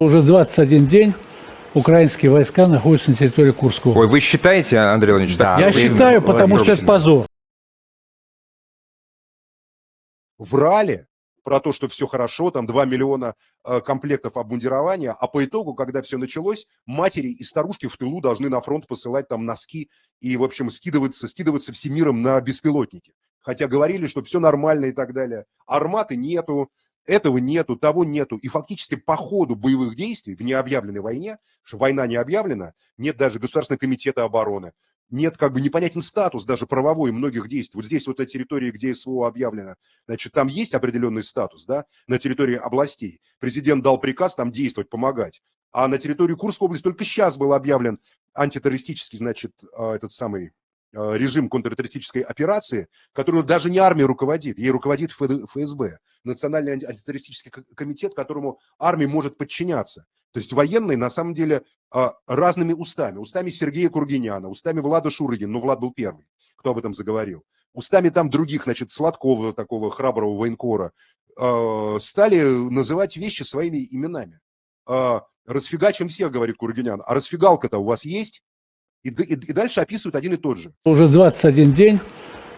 Уже 21 день украинские войска находятся на территории Курского. Ой, вы считаете, Андрей Владимирович? так? Я Вы- считаю, потому что это позор. врали про то, что все хорошо, там 2 миллиона э, комплектов обмундирования, а по итогу, когда все началось, матери и старушки в тылу должны на фронт посылать там носки и, в общем, скидываться, скидываться всемиром на беспилотники. Хотя говорили, что все нормально и так далее. Арматы нету, этого нету, того нету. И фактически по ходу боевых действий в необъявленной войне, что война не объявлена, нет даже Государственного комитета обороны, нет как бы непонятен статус даже правовой многих действий. Вот здесь вот на территории, где СВО объявлено, значит, там есть определенный статус, да, на территории областей. Президент дал приказ там действовать, помогать. А на территории Курской области только сейчас был объявлен антитеррористический, значит, э, этот самый режим контртеррористической операции, которую даже не армия руководит, ей руководит ФСБ, Национальный анти- антитеррористический ко- комитет, которому армия может подчиняться. То есть военные, на самом деле, а, разными устами. Устами Сергея Кургиняна, устами Влада Шурыгина, ну, Влад был первый, кто об этом заговорил. Устами там других, значит, Сладкова, такого храброго военкора, а, стали называть вещи своими именами. Расфигачим всех, говорит Кургинян. А расфигалка-то у вас есть? И, и, и дальше описывают один и тот же. Уже 21 день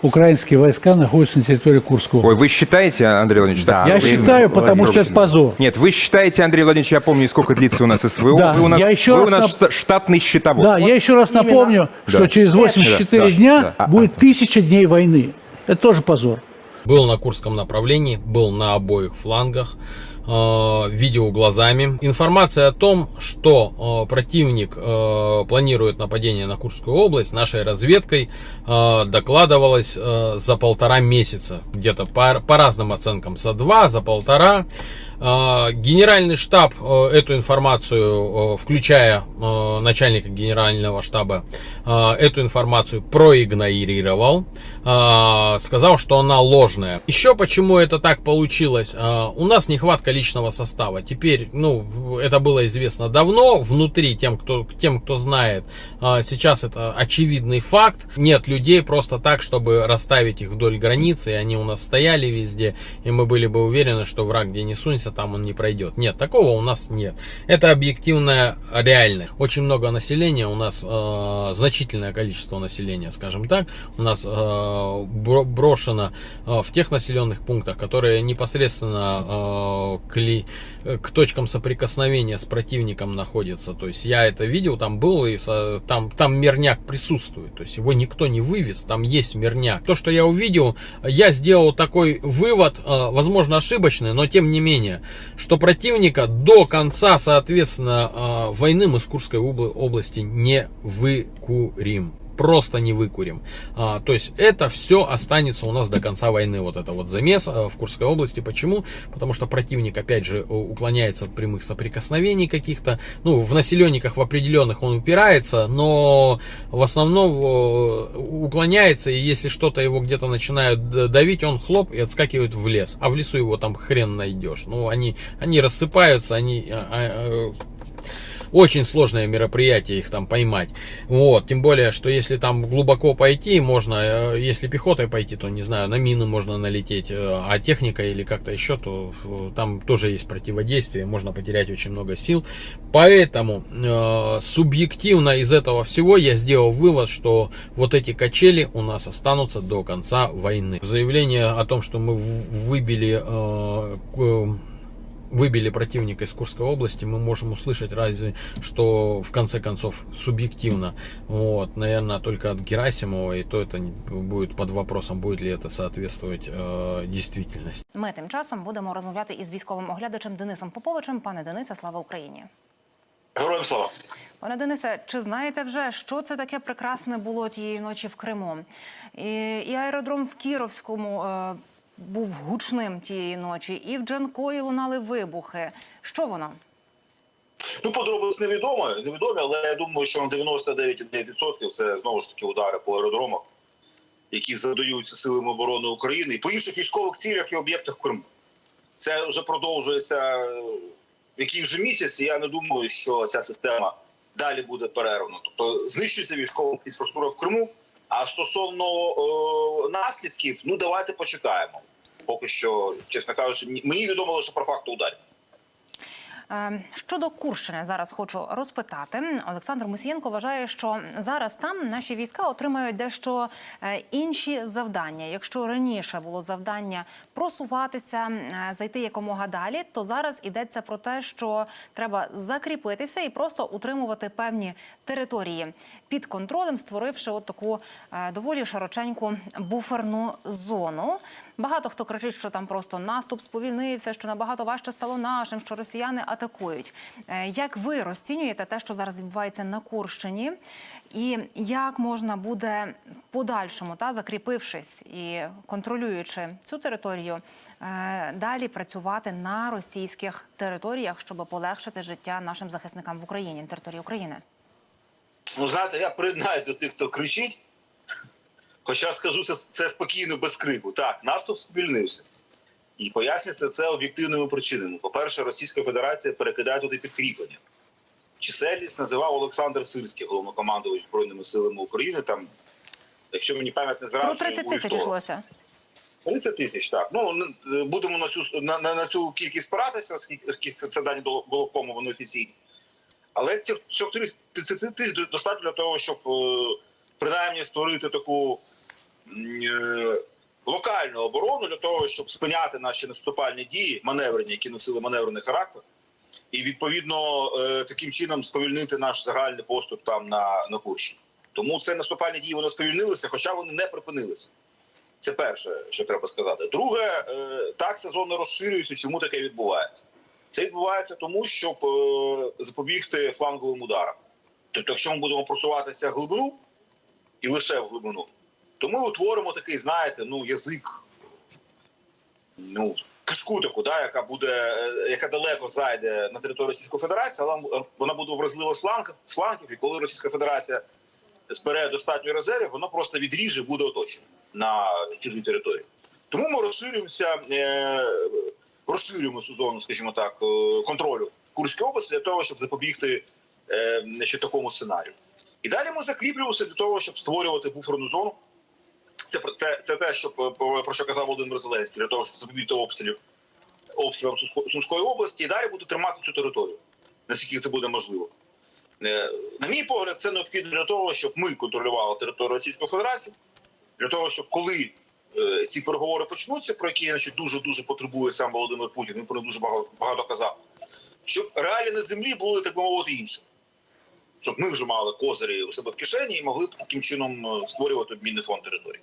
украинские войска находятся на территории Курского. Ой, вы считаете, Андрей Владимирович? так? Я считаю, потому что это позор. Нет, вы считаете, Андрей Владимирович, я помню, сколько длится у нас СВО. Да, вы у нас, я еще вы раз у нас нап- шта- штатный счетовод. Да, я еще раз именно. напомню, Да. что через 84 Да, дня да. будет тысяча дней войны. Это тоже позор. Был на Курском направлении, был на обоих флангах, э, видел глазами. Информация о том, что э, противник э, планирует нападение на Курскую область, нашей разведкой докладывалась за полтора месяца. Где-то по, по разным оценкам, за два, за полтора. Э, Генеральный штаб э, эту информацию, э, включая э, начальника генерального штаба, эту информацию проигнорировал, сказал, что она ложная. Еще почему это так получилось? У нас нехватка личного состава. Теперь, ну, это было известно давно, внутри тем, кто, тем, кто знает, сейчас это очевидный факт. Нет людей просто так, чтобы расставить их вдоль границы, и они у нас стояли везде, и мы были бы уверены, что враг где не сунется, там он не пройдет. Нет, такого у нас нет. Это объективная реальность. Очень много населения, у нас э, значительное количество населения, скажем так, у нас э, бро- брошено э, в тех населенных пунктах, которые непосредственно э, к, ли- э, к точкам соприкосновения с противником находятся. То есть я это видел, там был, и со- там, там мирняк присутствует. То есть его никто не вывез, там есть мирняк. То, что я увидел, я сделал такой вывод, э, возможно ошибочный, но тем не менее, что противника до конца, соответственно, э, войны мы с Курской обла- области не выкурим Просто не выкурим. А, то есть это все останется у нас до конца войны. Вот это вот замес а, в Курской области. Почему? Потому что противник, опять же, уклоняется от прямых соприкосновений каких-то. Ну, в населенниках в определенных он упирается, но в основном уклоняется, и если что-то его где-то начинают давить, он хлоп и отскакивает в лес. А в лесу его там хрен найдешь. Ну, они, они рассыпаются, они а, а, очень сложное мероприятие их там поймать. Вот, тем более, что если там глубоко пойти, можно, э, если пехотой пойти, то, не знаю, на мины можно налететь, э, а техника или как-то еще, то э, там тоже есть противодействие, можно потерять очень много сил. Поэтому э, субъективно из этого всего я сделал вывод, что вот эти качели у нас останутся до конца войны. Заявление о том, что мы выбили э, выбили противника из Курской области, мы можем услышать разве что в конце концов субъективно. Вот, наверное, только от Герасимова, и то это не- будет под вопросом, будет ли это соответствовать э, действительности. Ми тим часом будемо розмовляти із військовим оглядачем Денисом Поповичем. Пане Денисе, слава Україні. Героям слава. Пане Денисе, чи знаєте вже, що це таке прекрасне було тієї ночі в Криму? І, і аеродром в Кіровському е, був гучним тієї ночі, і в Джанкої лунали вибухи. Що воно? Ну, подробиць невідомо, невідомі, але я думаю, що на 99,9% це знову ж таки удари по аеродромах, які задаються силами оборони України і по інших військових цілях і об'єктах Криму. Це вже продовжується який вже місяць, і я не думаю, що ця система далі буде перервана. Тобто знищується військова інфраструктура в Криму. А стосовно е, наслідків, ну давайте почекаємо. Поки що, чесно кажучи, мені- відомо лише про факти ударів. Е, Щодо Курщини зараз хочу розпитати. Олександр Мусієнко вважає, що зараз там наші війська отримають дещо е, інші завдання. Якщо раніше було завдання просуватися, е, зайти якомога далі, то зараз йдеться про те, що треба закріпитися і просто утримувати певні території під контролем, створивши от таку е, доволі широченьку буферну зону. Багато хто кричить, що там просто наступ сповільнився, що набагато важче стало нашим, що росіяни атакують. Е, Як ви розцінюєте те, що зараз відбувається на Курщині, і як можна буде в подальшому, та закріпившись і контролюючи цю територію, е, далі працювати на російських територіях, щоб полегшити життя нашим захисникам в Україні на території України? Ну, знаєте, я приєднаюсь до тих, хто кричить. Хоча скажу це, спокійно без крику. Так, наступ сповільнився. І пояснюється це об'єктивними причинами. По-перше, Російська Федерація перекидає туди підкріплення. Чисельність називав Олександр Сирський, головнокомандувач Збройними силами України. Там, якщо мені пам'ять не Про 30 тисяч йшлося. 30 тисяч, так. Ну будемо на цю на, на, цю кількість спиратися, оскільки це, це дані головкому, вони офіційні. Але цих цих 30 тисяч достатньо для того, щоб е, принаймні створити таку е, локальну оборону для того, щоб спиняти наші наступальні дії, маневрені, які носили маневрений характер, і відповідно е, таким чином сповільнити наш загальний поступ там на, на Курщині. Тому це наступальні дії вони сповільнилися, хоча вони не припинилися. Це перше, що треба сказати. Друге, е, так ця зона розширюється. Чому таке відбувається? Це відбувається тому, щоб е, запобігти фланговим ударам. Тобто, якщо ми будемо просуватися глибину і лише в глибину, то ми утворимо такий, знаєте, ну язик, ну кишку таку, да, яка буде, е, яка далеко зайде на територію Російської Федерації, але вона буде вразлива фланг- і коли Російська Федерація збере достатньо резервів, воно просто відріже, буде оточено на чужій території. Тому ми розширюємося, е, розширюємо цю зону, скажімо так, е, контролю Курської області для того, щоб запобігти е, значить, такому сценарію. І далі ми закріплюємося для того, щоб створювати буферну зону. Це, про- це, це те, що про, що казав Володимир Зеленський, для того, щоб запобігти обстрілів обстрілам Сумсько- Сумської області і далі буде тримати цю територію, наскільки це буде можливо. Е, На мій погляд, це необхідно для того, щоб ми контролювали територію Російської Федерації, для того, щоб коли е, ці переговори почнуться, про які значить, дуже дуже потребує сам Володимир Путін, він про них дуже багато, багато казав, щоб реалії на землі були так би мовити інші. Щоб ми вже мали козирі у себе в кишені і могли таким чином е, створювати обмінний фонд території.